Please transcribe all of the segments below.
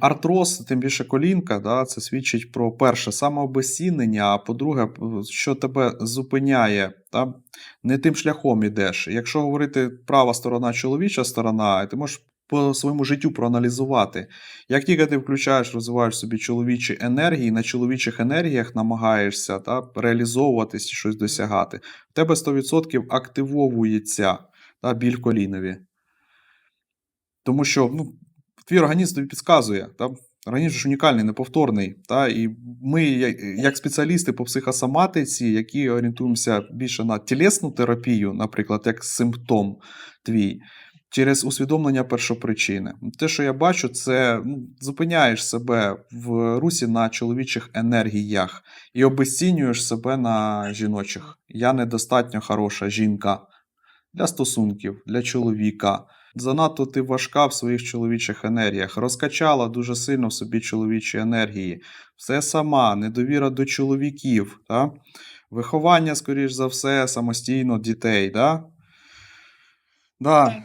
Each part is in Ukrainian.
Артроз, тим більше колінка, да, це свідчить про перше самообезцінення, а по-друге, що тебе зупиняє, та, не тим шляхом ідеш. Якщо говорити права сторона, чоловіча сторона, ти можеш по своєму життю проаналізувати. Як тільки ти включаєш, розвиваєш собі чоловічі енергії, на чоловічих енергіях намагаєшся та, реалізовуватись щось досягати, в тебе 100% активовується та, біль колінові. Тому що ну, твій організм тобі підказує. Та? Організм ж унікальний, неповторний. Та? І ми, як- спеціалісти по психосоматиці, які орієнтуємося більше на тілесну терапію, наприклад, як симптом твій, через усвідомлення першопричини. Те, що я бачу, це ну, зупиняєш себе в русі на чоловічих енергіях і обесцінюєш себе на жіночих. Я недостатньо хороша жінка для стосунків, для чоловіка. Занадто ти важка в своїх чоловічих енергіях, розкачала дуже сильно в собі чоловічі енергії. Все сама, недовіра до чоловіків, та? виховання, скоріш за все, самостійно дітей. Да? Да.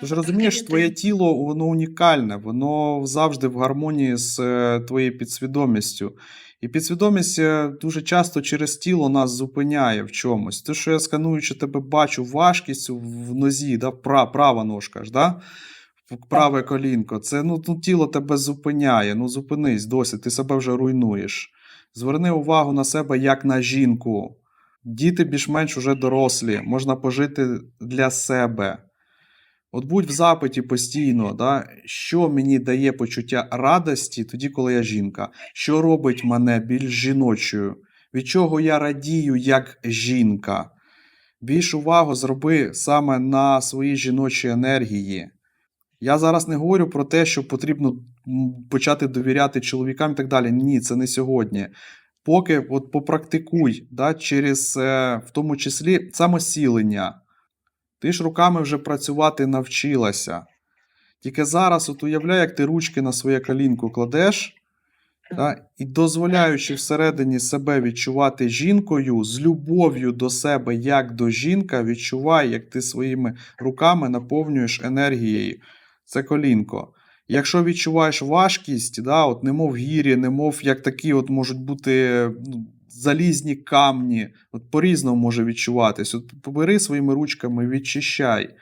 Ти ж розумієш, твоє тіло воно унікальне, воно завжди в гармонії з е, твоєю підсвідомістю. І підсвідомість е, дуже часто через тіло нас зупиняє в чомусь. Те, що я скануючи тебе бачу важкість в нозі, да, права ножка ж, да? праве колінко, це ну, ну, тіло тебе зупиняє. Ну зупинись досі, ти себе вже руйнуєш. Зверни увагу на себе як на жінку. Діти більш-менш уже дорослі, можна пожити для себе. От будь в запиті постійно, да, що мені дає почуття радості тоді, коли я жінка, що робить мене більш жіночою, від чого я радію як жінка. Більш увагу зроби саме на свої жіночі енергії. Я зараз не говорю про те, що потрібно почати довіряти чоловікам і так далі. Ні, це не сьогодні. Поки от попрактикуй, да, через е, в тому числі самосілення. Ти ж руками вже працювати навчилася. Тільки зараз от уявляй, як ти ручки на своє колінку кладеш, та, і дозволяючи всередині себе відчувати жінкою, з любов'ю до себе, як до жінка, відчувай, як ти своїми руками наповнюєш енергією це колінко. Якщо відчуваєш важкість, да, от немов гірі, немов як такі от можуть бути ну, залізні камні, от по-різному може відчуватись. От побери своїми ручками, відчищай.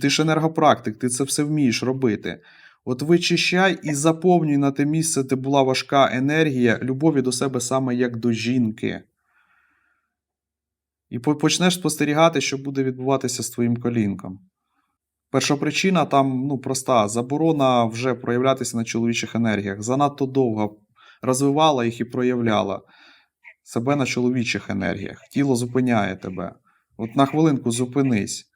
Ти ж енергопрактик, ти це все вмієш робити. От вичищай і заповнюй на те місце, де була важка енергія, любові до себе саме як до жінки. І почнеш спостерігати, що буде відбуватися з твоїм колінком. Першопричина там ну, проста: заборона вже проявлятися на чоловічих енергіях. Занадто довго розвивала їх і проявляла себе на чоловічих енергіях. Тіло зупиняє тебе. От на хвилинку зупинись.